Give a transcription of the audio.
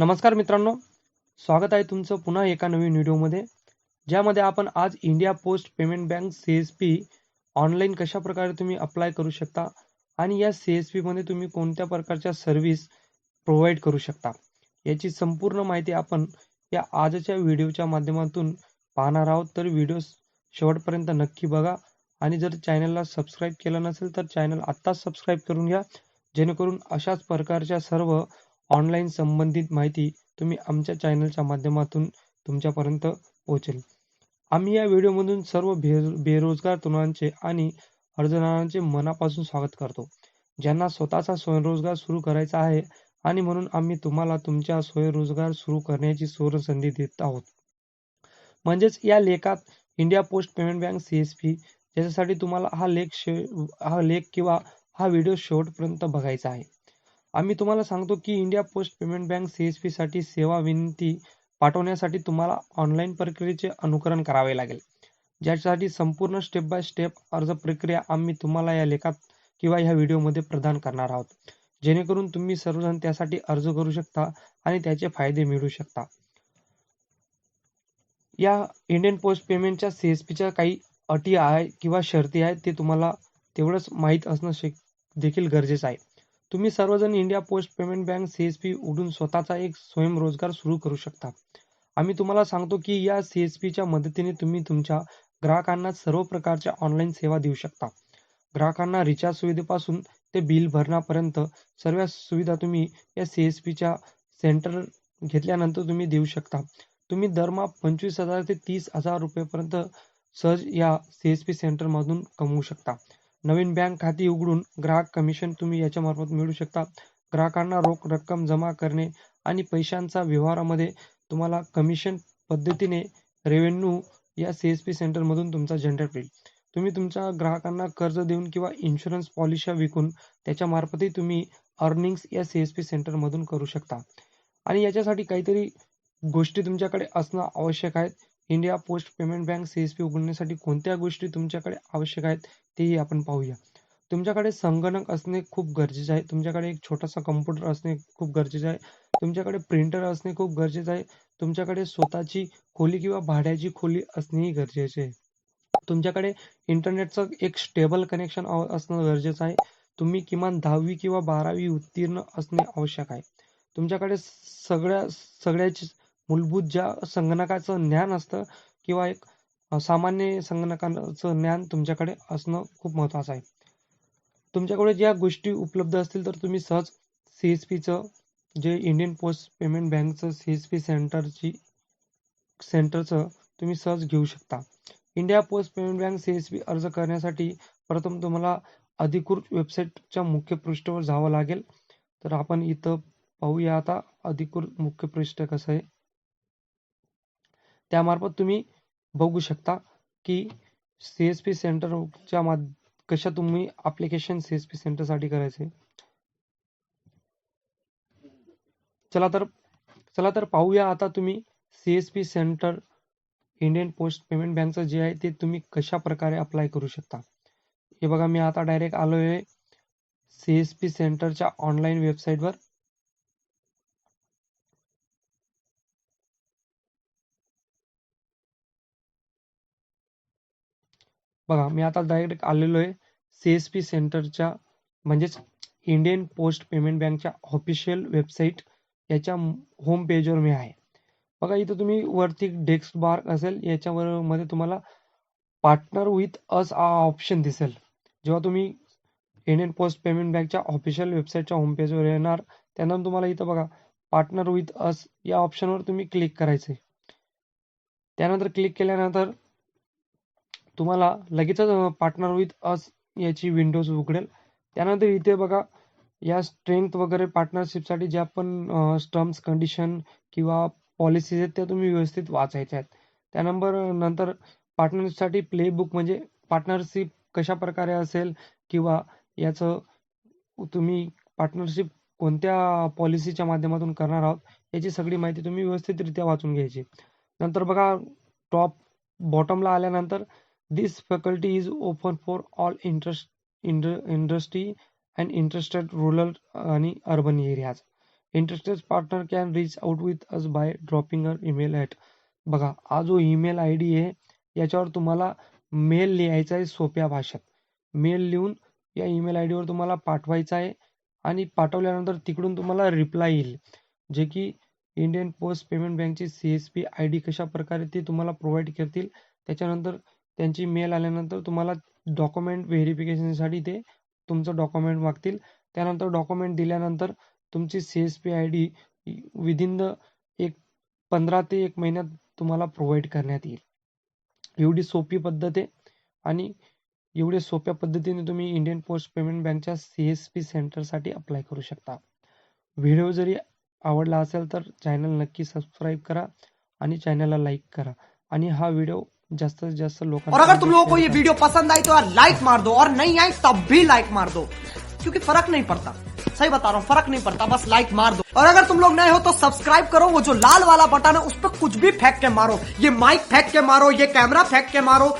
नमस्कार मित्रांनो. स्वागत आहे तुमचं पुन्हा एका नवीन व्हिडिओमध्ये ज्यामध्ये आपण आज India Post Payment Bank C S P online कशा प्रकारे तुम्ही अप्लाय करू शकता आणि या सी एसमध्ये तुम्ही कोणत्या प्रकारच्या सर्व्हिस प्रोव्हाइड करू शकता याची संपूर्ण माहिती आपण या आजच्या व्हिडिओच्या माध्यमातून पाहणार आहोत. तर व्हिडिओ शेवटपर्यंत नक्की बघा आणि जर चॅनलला सबस्क्राईब केलं नसेल तर चॅनल आत्ताच सबस्क्राईब करून घ्या जेणेकरून अशाच प्रकारच्या सर्व ऑनलाईन संबंधित माहिती तुम्ही आमच्या चॅनलच्या माध्यमातून तुमच्यापर्यंत पोहोचेल. आम्ही या व्हिडिओमधून सर्व बेरो बेरोजगार तरुणांचे आणि अर्जदारांचे मनापासून स्वागत करतो. ज्यांना स्वतःचा स्वयंरोजगार सुरू करायचा आहे आणि म्हणून आम्ही तुम्हाला तुमच्या स्वयंरोजगार सुरू करण्याची सुवर्ण संधी देत आहोत. म्हणजेच या लेखात India Post Payment Bank CSP ज्याच्यासाठी तुम्हाला हा लेख शे हा लेख किंवा हा व्हिडिओ शेवटपर्यंत बघायचा आहे. आम्ही तुम्हाला सांगतो की India Post Payment Bank CSP साठी सेवा विनंती पाठवण्यासाठी तुम्हाला ऑनलाईन प्रक्रियेचे अनुकरण करावे लागेल. ज्यासाठी संपूर्ण स्टेप बाय स्टेप अर्ज प्रक्रिया आम्ही तुम्हाला या लेखात किंवा या व्हिडिओमध्ये प्रदान करणार आहोत. जेणेकरून तुम्ही सर्वजण त्यासाठी अर्ज करू शकता आणि त्याचे फायदे मिळू शकता. या इंडियन पोस्ट पेमेंटच्या सीएसपीच्या काही अटी आहे किंवा शर्ती आहेत ते तुम्हाला तेवढंच माहीत असणं देखील गरजेचं आहे. तुम्ही सर्वजण India Post Payment Bank CSP उघडून स्वतःचा एक स्वयंरोजगार सुरू करू शकता. आम्ही तुम्हाला सांगतो की या सीएसपीच्या मदतीने तुम्ही तुमच्या ग्राहकांना सर्व प्रकारच्या ऑनलाईन सेवा देऊ शकता. ग्राहकांना रिचार्ज सुविधेपासून ते बिल भरण्यापर्यंत सर्व सुविधा तुम्ही या सीएसपीच्या सेंटर घेतल्यानंतर तुम्ही देऊ शकता. तुम्ही दरमहा पंचवीस हजार ते तीस हजार रुपयेपर्यंत सहज या सीएसपी सेंटरमधून कमवू शकता. नवीन बँक खाती उघडून ग्राहक कमिशन तुम्ही याच्या मार्फत मिळू शकता. ग्राहकांना रोख रक्कम जमा करणे आणि पैशांचा व्यवहारामध्ये तुम्हाला कमिशन पद्धतीने रेव्हेन्यू या सी एस पी सेंटरमधून तुमचा जनरेट होईल. तुम्ही तुमच्या ग्राहकांना कर्ज देऊन किंवा इन्शुरन्स पॉलिसी विकून त्याच्या मार्फतही तुम्ही अर्निंग्स या सी एस पी सेंटरमधून करू शकता. आणि याच्यासाठी काहीतरी गोष्टी तुमच्याकडे असणं आवश्यक आहेत. India Post Payment Bank CSP उघडण्यासाठी कोणत्या गोष्टी तुमच्याकडे आवश्यक आहेत तेही आपण पाहूया. तुमच्याकडे संगणक असणे खूप गरजेचे आहे. तुमच्याकडे एक छोटासा कम्प्युटर असणे खूप गरजेचे आहे. तुमच्याकडे प्रिंटर असणे खूप गरजेचे आहे. तुमच्याकडे स्वतःची खोली किंवा भाड्याची खोली असणेही गरजेचे आहे. तुमच्याकडे इंटरनेटचं एक स्टेबल कनेक्शन असणं गरजेचं आहे. तुम्ही किमान दहावी किंवा बारावी उत्तीर्ण असणे आवश्यक आहे. तुमच्याकडे सगळ्या सगळ्याची मूलभूत ज्या संगणकाचं ज्ञान असतं किंवा एक सामान्य संगणकाचं ज्ञान तुमच्याकडे असणं खूप महत्वाचं आहे. तुमच्याकडे ज्या गोष्टी उपलब्ध असतील तर तुम्ही सहज सी एस पीचं जे इंडियन पोस्ट पेमेंट बँकचं सी एस पी सेंटरची सेंटरचं तुम्ही सहज घेऊ शकता. India Post Payment Bank C S P अर्ज करण्यासाठी प्रथम तुम्हाला अधिकृत वेबसाईटच्या मुख्य पृष्ठावर जावं लागेल. तर आपण इथं पाहूया आता अधिकृत मुख्य पृष्ठ कसं आहे. त्यामार्फत तुम्ही बघू शकता की सी एस पी सेंटरच्या माध कशा तुम्ही अप्लिकेशन सी एस पी सेंटरसाठी करायचे. चला तर चला तर पाहूया आता तुम्ही C S P centre Indian Post Payment बँकचं जे आहे ते तुम्ही कशा प्रकारे अप्लाय करू शकता. हे बघा मी आता डायरेक्ट आलो आहे सी एस पी सेंटरच्या ऑनलाईन वेबसाईटवर बघा मी आता डायरेक्ट आलेलो आहे सी एस पी सेंटरच्या म्हणजेच इंडियन पोस्ट पेमेंट बँकच्या ऑफिशियल वेबसाईट याच्या होम पेजवर मी आहे. बघा इथं तुम्ही वरती डेस्क बार असेल याच्यावर मध्ये तुम्हाला पार्टनर विथ अस हा ऑप्शन दिसेल. जेव्हा तुम्ही इंडियन पोस्ट पेमेंट बँकच्या ऑफिशियल वेबसाईटच्या होम पेजवर येणार त्यानंतर तुम्हाला इथं बघा पार्टनर विथ अस या ऑप्शनवर तुम्ही क्लिक करायचे त्यानंतर क्लिक केल्यानंतर तुम्हाला लगेचच पार्टनर विथ अस याची विंडोज उघडेल. त्यानंतर इथे बघा या स्ट्रेंथ वगैरे पार्टनरशिपसाठी ज्या पण टर्म्स कंडिशन किंवा पॉलिसीज आहेत त्या तुम्ही व्यवस्थित वाचायच्या आहेत. त्यानंतर नंतर पार्टनरशिपसाठी प्लेबुक म्हणजे पार्टनरशिप कशा प्रकारे असेल किंवा याचं तुम्ही पार्टनरशिप कोणत्या पॉलिसीच्या माध्यमातून करणार आहोत याची सगळी माहिती तुम्ही व्यवस्थितरित्या वाचून घ्यायची. नंतर बघा टॉप बॉटमला आल्यानंतर This faculty is open for all interest industry and interested rural आणि urban areas. Interested partner can reach out with us by dropping uh email at बघा हा जो ईमेल आय डी आहे याच्यावर तुम्हाला मेल लिहायचा आहे सोप्या भाषेत मेल लिहून या ईमेल आय डीवर तुम्हाला पाठवायचा आहे आणि पाठवल्यानंतर तिकडून तुम्हाला रिप्लाय येईल जे की इंडियन पोस्ट पेमेंट बँकची C S P I D कशा प्रकारे ते तुम्हाला प्रोव्हाइड करतील त्याच्यानंतर त्यांची मेल आल्यानंतर तुम्हाला डॉक्युमेंट व्हेरिफिकेशनसाठी ते तुमचं डॉक्युमेंट मागतील त्यानंतर डॉक्युमेंट दिल्यानंतर तुमची C S P I D within the एक पंधरा ते एक महिन्यात तुम्हाला प्रोव्हाइड करण्यात येईल. एवढी सोपी पद्धत आहे आणि एवढ्या सोप्या पद्धतीने तुम्ही इंडियन पोस्ट पेमेंट बँकच्या सी एस पी सेंटरसाठी अप्लाय करू शकता. व्हिडिओ जरी आवडला असेल तर चॅनल नक्की सबस्क्राईब करा आणि चॅनलला लाईक करा. आणि हा व्हिडिओ जास्तीत लोग और अगर तुम लोगों को ये वीडियो पसंद आई तो यार लाइक मार दो और नहीं आई तब भी लाइक मार दो क्योंकि फ़र्क नहीं पड़ता। सही बता रहा हूँ फ़र्क नहीं पड़ता बस लाइक मार दो। और अगर तुम लोग नए हो तो सब्सक्राइब करो वो जो लाल वाला बटन है उस पर कुछ भी फेंक के मारो ये माइक फेंक के मारो ये कैमरा फेंक के मारो।